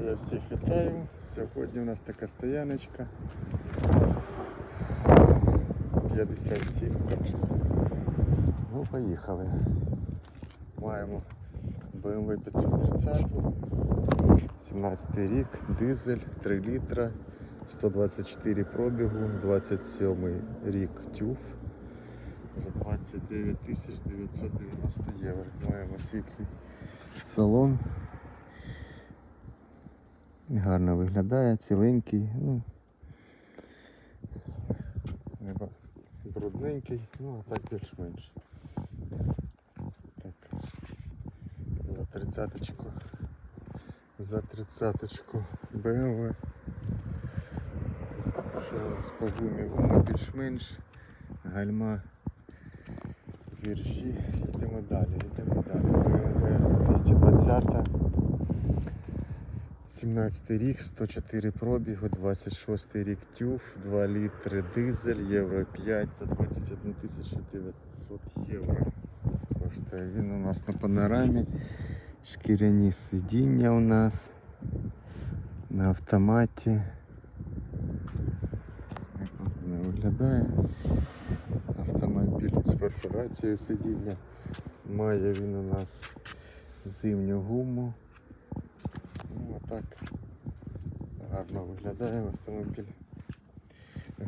Я всіх вітаю. Сьогодні у нас така стояночка. 57, кажется. Ну, поїхали. Маємо BMW 530, 17 рік, дизель, 3 літра, 124 пробігу, 27 рік тюф. За 29 тисяч 990 євро. Маємо світлий салон. Гарно виглядає, ціленький, ну брудненький, ну а так більш-менш. Так. За тридцяточку. За тридцяточку BMW. Що у нас по гумі? Гума більш-менш. Гальма вірші. Йдемо далі, йдемо далі. BMW 220. 17 рік, 104 пробігу, 26 рік тюф, 2 літри дизель, євро 5 за 21 900 євро. Коштує він у нас на панорамі. Шкіряні сидіння у нас на автоматі. Непогано виглядає. Автомобіль з перфорацією сидіння. Має він у нас зимню гуму. Так гарно виглядає автомобіль.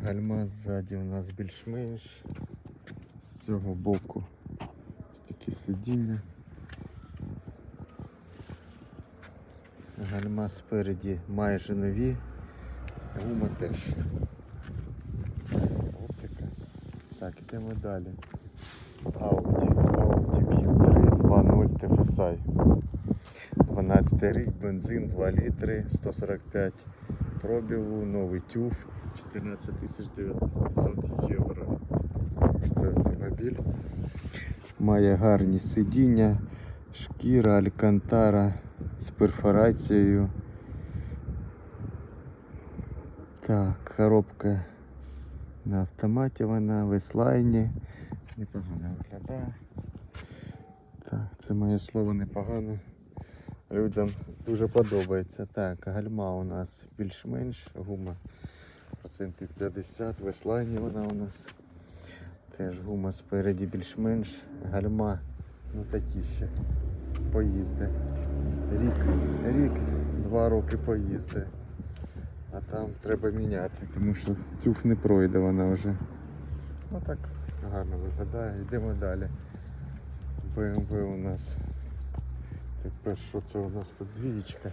Гальма ззаді у нас більш-менш. З цього боку такі сидіння. Гальма спереді майже нові. Гума теж. Оптика. Так, йдемо далі. Audi, Audi Q3 2.0 TFSI. 12 рік, бензин 2 літри, 145 пробігу, новий тюф, 14 900 євро. Автомобіль. Має гарні сидіння, шкіра, алькантара з перфорацією. Так, коробка на автоматі вона, в еслайні. Непогано виглядає. Так, це моє слово непогано людям дуже подобається. Так, гальма у нас більш-менш, гума процентів 50, в еслайні вона у нас. Теж гума спереді більш-менш, гальма, ну такі ще поїзди. Рік, рік, два роки поїзди. А там треба міняти, тому що тюф не пройде вона вже. Ну так гарно виглядає. Йдемо далі. BMW у нас Тепер що це у нас тут двієчка?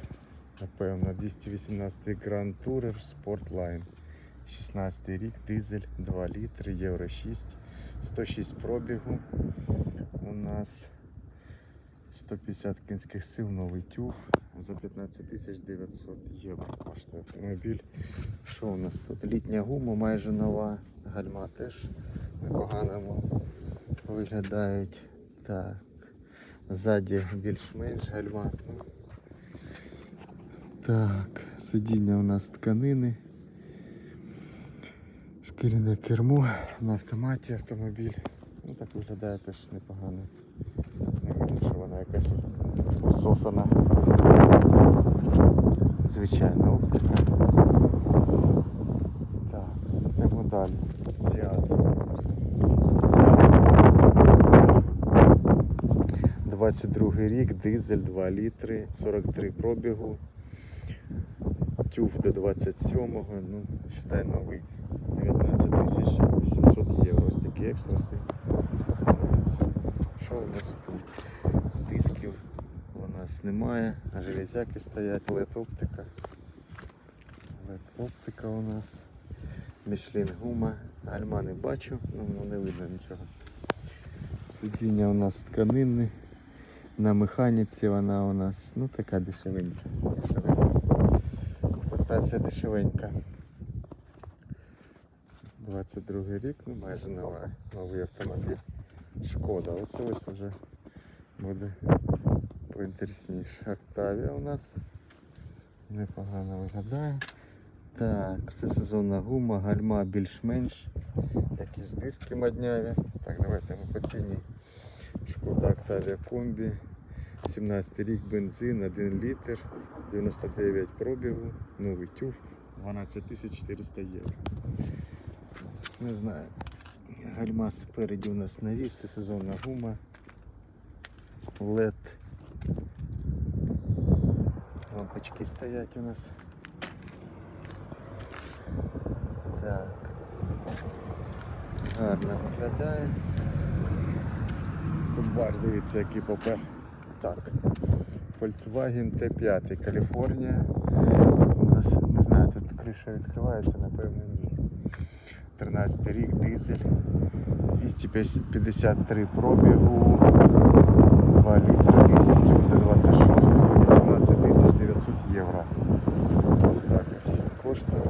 Напевно, 218 Grand Tourer Sportline. 16 рік, дизель, 2 літри, євро 6, 106 пробігу. У нас 150 кінських сил, новий тюф за 15 900 євро коштує автомобіль. Що у нас тут? Літня гума майже нова, гальма теж непоганому виглядають. Так. Ззаді більш-менш гальма. Так, сидіння у нас тканини. Шкіряне кермо на автоматі автомобіль. Ну так виглядає теж непогано. Не видно, що вона якась пососана. Звичайна оптика. Так, йдемо далі. Сіат 22 рік, дизель 2 літри, 43 пробігу, тюф до 27-го, ну, считай новий 19 800 євро. Ось такі екстраси. Що у нас тут? Дисків у нас немає, а железяки стоять, LED оптика. LED оптика у нас. Мішлін гума. Гальма не бачу, ну не видно нічого. Сидіння у нас тканинне. На механіці вона у нас ну така дешевенька. Комплектація дешевенька. 22 рік, ну майже нова, новий автомобіль. Шкода, оце ось вже буде поінтересніше. Октавія у нас непогано виглядає. Так, все сезонна гума, гальма більш-менш. Якісь диски модняві. Так, давайте ми по ціні. Шкода Октавія комбі 17 рік бензин, 1 літр, 99 пробігу, новий тюф, 12 400 євро. Не знаю. Гальма спереді у нас навіс, це сезонна гума. LED. Лампочки стоять у нас. Так. Гарно виглядає. Subaru, дивіться, який попер. Так. Volkswagen T5 Каліфорнія. У нас, не знаю, тут криша відкривається, напевно, ні. 13 рік, дизель. 253 пробігу. 2 літри дизель, тюк до 26, 18 900 євро. Ось так ось коштує.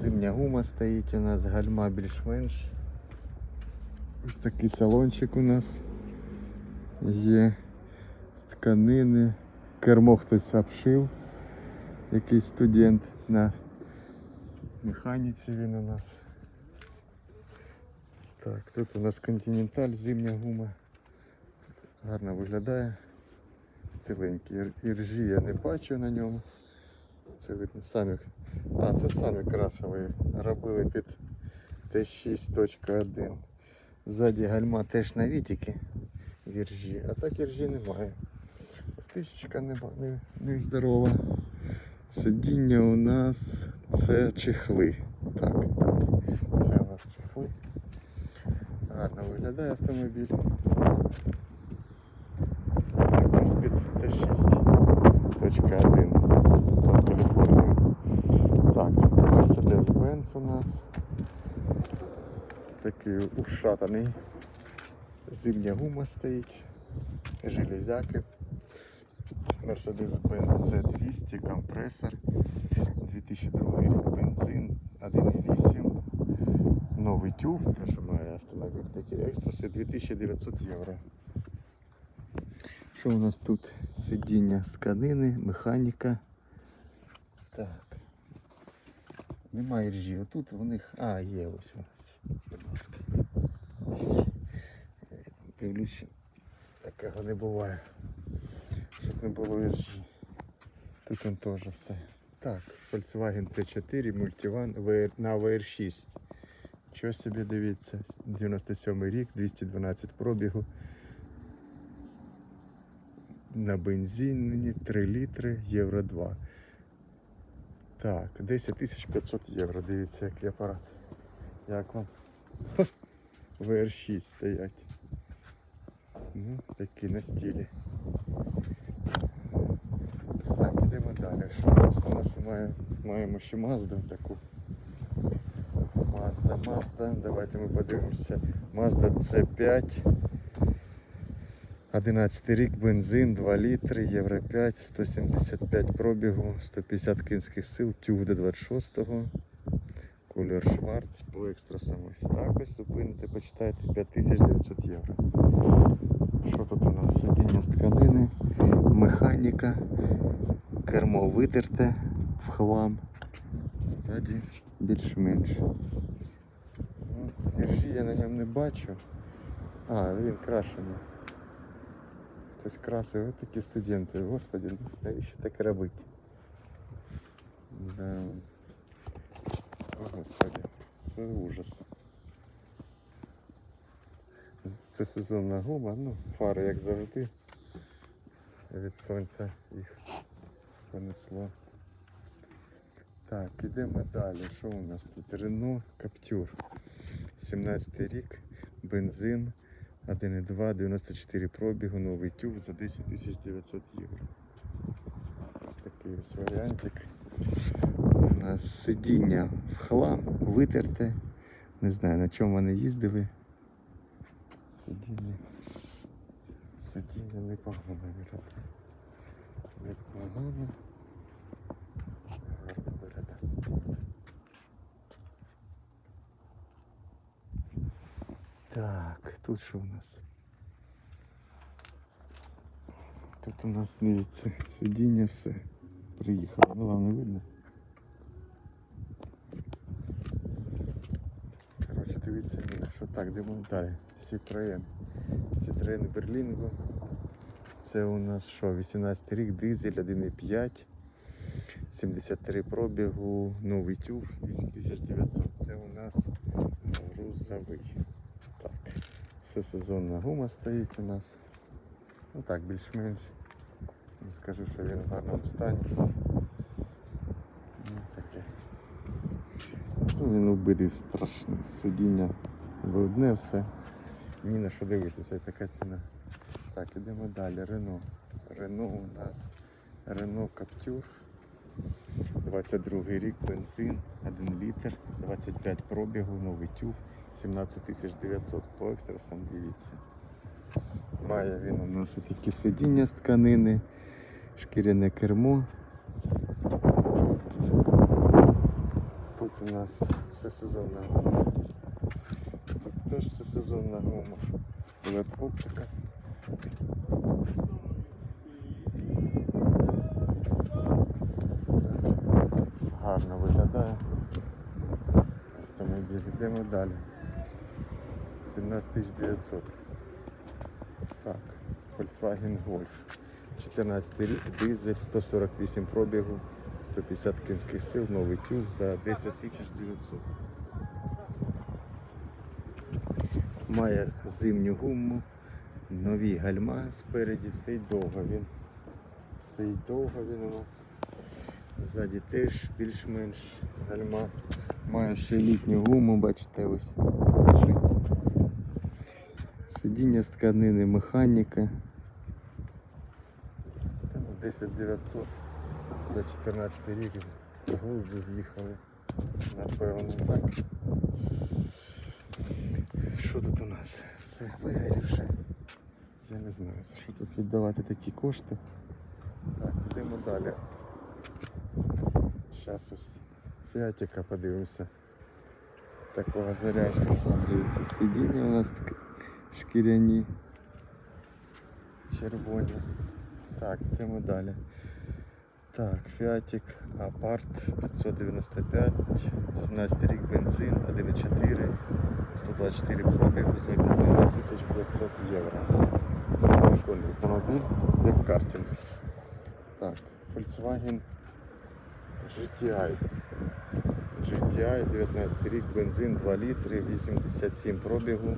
Зимня гума стоїть у нас, гальма більш-менш. Ось такий салончик у нас є тканини. Кермо хтось обшив. Якийсь студент на механіці він у нас. Так, тут у нас континенталь, зимня гума. Гарно виглядає. Ціленький. Іржі я не бачу на ньому. Це видно самі. А, це самі красили. Робили під Т6.1. Ззаді гальма теж на вітіки віржі, а так іржі немає. Стичечка не, не, не здорова. Сидіння у нас це чехли. Так, так. Це у нас чехли. Гарно виглядає автомобіль. Це якраз під Т6.1 під Каліфорнію. Так, Mercedes-Benz у нас. Такий ушатаний. Зимня гума стоїть. Железяки. Mercedes-Benz C200, компресор. 2002 рік бензин, 1,8. Новий тюф, те, що має автомобіль, такі екстраси 2900 євро. Що у нас тут? Сидіння з тканини, механіка. Так. Немає ржі. Отут у них. А, є ось у нас. Будь ласка. Дивлюсь, такого не буває. Щоб не було іржі. Тут он теж все. Так, Volkswagen T4 Multivan на VR6. Що собі дивіться? 97 рік, 212 пробігу. На бензині 3 літри, євро 2. Так, 10 500 євро. Дивіться, який апарат. Як вам? VR6 стоять. Ну, такі на стилі. Далі. Що у нас має, маємо ще Mazda таку. Mazda, Mazda. Давайте ми подивимося. Mazda C5. 11 рік, бензин, 2 літри, євро 5, 175 пробігу, 150 кінських сил, тюг до 26-го. Колір шварц, по екстрасам ось так ось зупините, почитайте 5900 євро. Що тут у нас? Сидіння з тканини, механіка, кермо витерте в хлам. Ззаді більш-менш. Іржі я на ньому не бачу. А, він крашений. Хтось красив, ось такі студенти. Господи, навіщо таке робити? Да. О, Господи, це ужас. Це сезонна гума, ну, фари як завжди. Від сонця їх понесло. Так, ідемо далі. Що у нас тут? Рено Каптюр. 17 рік, бензин, 1,2, 94 пробігу, новий тюб за 10 900 євро. Ось такий ось варіантик. У нас сидіння в хлам, витерте. Не знаю на чому вони їздили. Сидіння. Сидіння непогано виглядає. Непогано. Гарно виглядає сидіння. Так, тут що у нас? Тут у нас дивіться, сидіння все. Приїхало. Ну вам не видно. Коротше, дивіться, ні, що так, демонтаж. Citroen. Citroen Berlingo. Це у нас що, 18 рік, дизель 1,5, 73 пробігу, новий тюф 8900. Це у нас грузовий. Так, все сезонна гума стоїть у нас. Ну так, більш-менш. Не скажу, що він в гарному стані. Ну, таке. Ну, він убитий страшно. Сидіння брудне все. Ні на що дивитися, така ціна. Так, ідемо далі. Рено. Рено у нас Рено Каптюр. 22 рік, бензин, 1 літр, 25 пробігу, новий тюф, 17 900 по екстрасам, дивіться. Має він у нас такі сидіння з тканини, шкіряне кермо. Тут у нас все сезонна гума. Тут теж все сезонна гума. LED оптика. Гарно виглядає. Автомобіль. Йдемо далі. 17 900. Так, Volkswagen Golf. 14 рік, дизель, 148 пробігу, 150 кінських сил, новий тюз за 10 900. Має зимню гуму, нові гальма спереді, стоїть довго він. Стоїть довго він у нас. Ззаді теж більш-менш гальма. Має ще літню гуму, бачите, ось. Сидіння з тканини, механіка. 10 900 за 14 рік з глузду з'їхали. Напевно, так. Що тут у нас? Все вигорівше. Я не знаю, за що тут віддавати такі кошти. Так, йдемо далі. Зараз ось фіатіка подивимося. Такого зарядженого. Дивіться, сидіння у нас таке шкіряні. Червоні. Так, йдемо далі. Так, Фіатік Апарт 595, 17 рік бензин, 1,4, 124 пробігу за 15 500 євро. Прикольний автомобіль, як картинг. Так, Volkswagen GTI. GTI 19 рік, бензин 2 літри, 87 пробігу,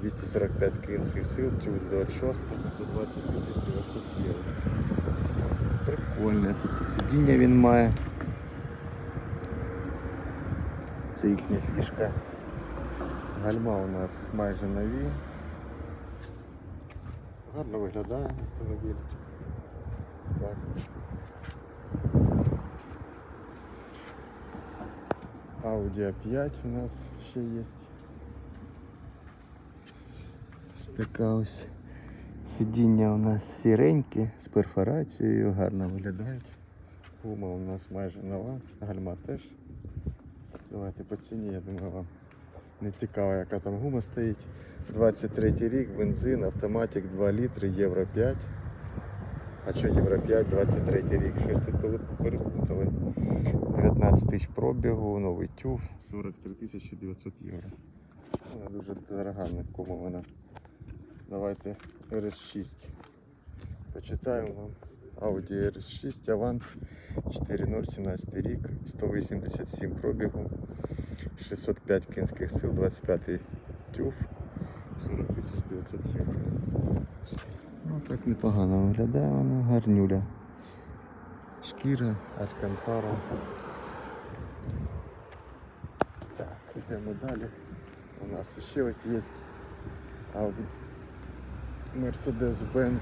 245 кінських сил, тюз 26 за 20 900 євро. Прикольне, таке сидіння він має. Це їхня фішка. Гальма у нас майже нові. Гарно виглядає автомобіль. Так. Audi A5 у нас ще є. Ось сидіння у нас сіренькі з перфорацією, гарно виглядають. Гума у нас майже нова, гальма теж. Давайте по ціні, я думаю, вам не цікаво, яка там гума стоїть. 23 рік, бензин, автоматик 2 літри, євро 5. А що євро 5, 23 рік? Щось тут перепутали. 19 тисяч пробігу, новий тюф, 43 тисячі 900 євро. Вона дуже дорога, на кому вона. Давайте RS6. Почитаємо вам. Audi RS6 Avant 4.0, 17 рік, 187 пробігу, 605 кінських сил, 25 тюф, 40 тисяч 900 євро. Ну так непогано виглядає вона, гарнюля. Шкіра, Алькантара. Так, йдемо далі. У нас ще ось є Mercedes-Benz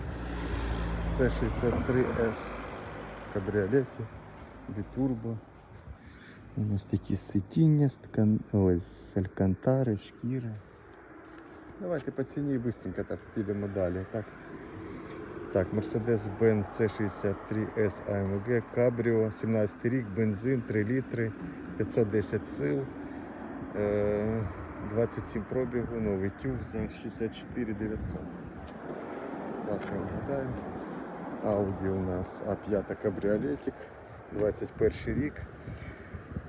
C63S в кабріолеті, бітурбо. У нас такі сидіння ткан... З алькантари, шкіри. Давайте по ціні швидко так підемо далі. Так, так Mercedes-Benz C63S AMG Cabrio, 17 рік, бензин, 3 літри, 510 сил, е, 27 пробігу, новий тюф за 64 900. Класно виглядає. Audi у нас А5 кабріолетик, 21 рік,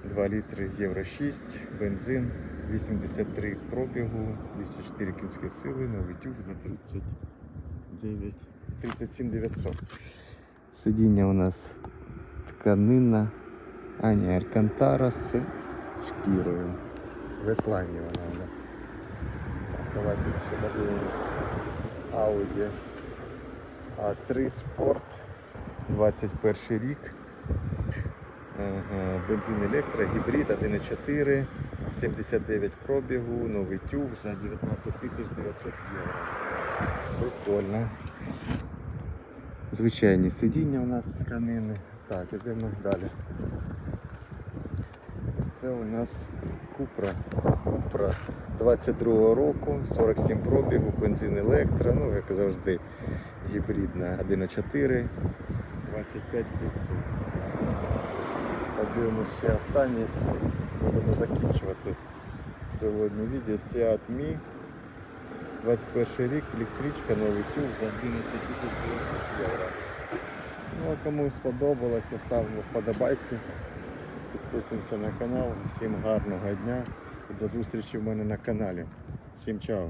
2 літри Євро 6, бензин, 83 пробігу, 204 кінські сили, новий тюф за 39 37 900. Сидіння у нас тканина, а ні, алькантара з шкірою. В Ісландії вона у нас. Так, давайте ще подивимось. Audi A3 Sport 21 рік. Бензин електро, гібрид 1.4, 79 пробігу, новий тюг за 19 тисяч 900 євро. Прикольно. Звичайні сидіння у нас тканини. Так, ідемо далі. Це у нас Купра. Купра 22 року, 47 пробігу, бензин електро, ну як завжди, гібридна 1.4, 25 500. Подивимось ще останній. Будемо закінчувати сьогодні відео Seat Mi. 21 рік, електричка, новий тюг за 11 тисяч 900 євро. Ну а кому сподобалося, ставимо вподобайки. Підписуємося на канал. Всім гарного дня і до зустрічі в мене на каналі. Всім чао!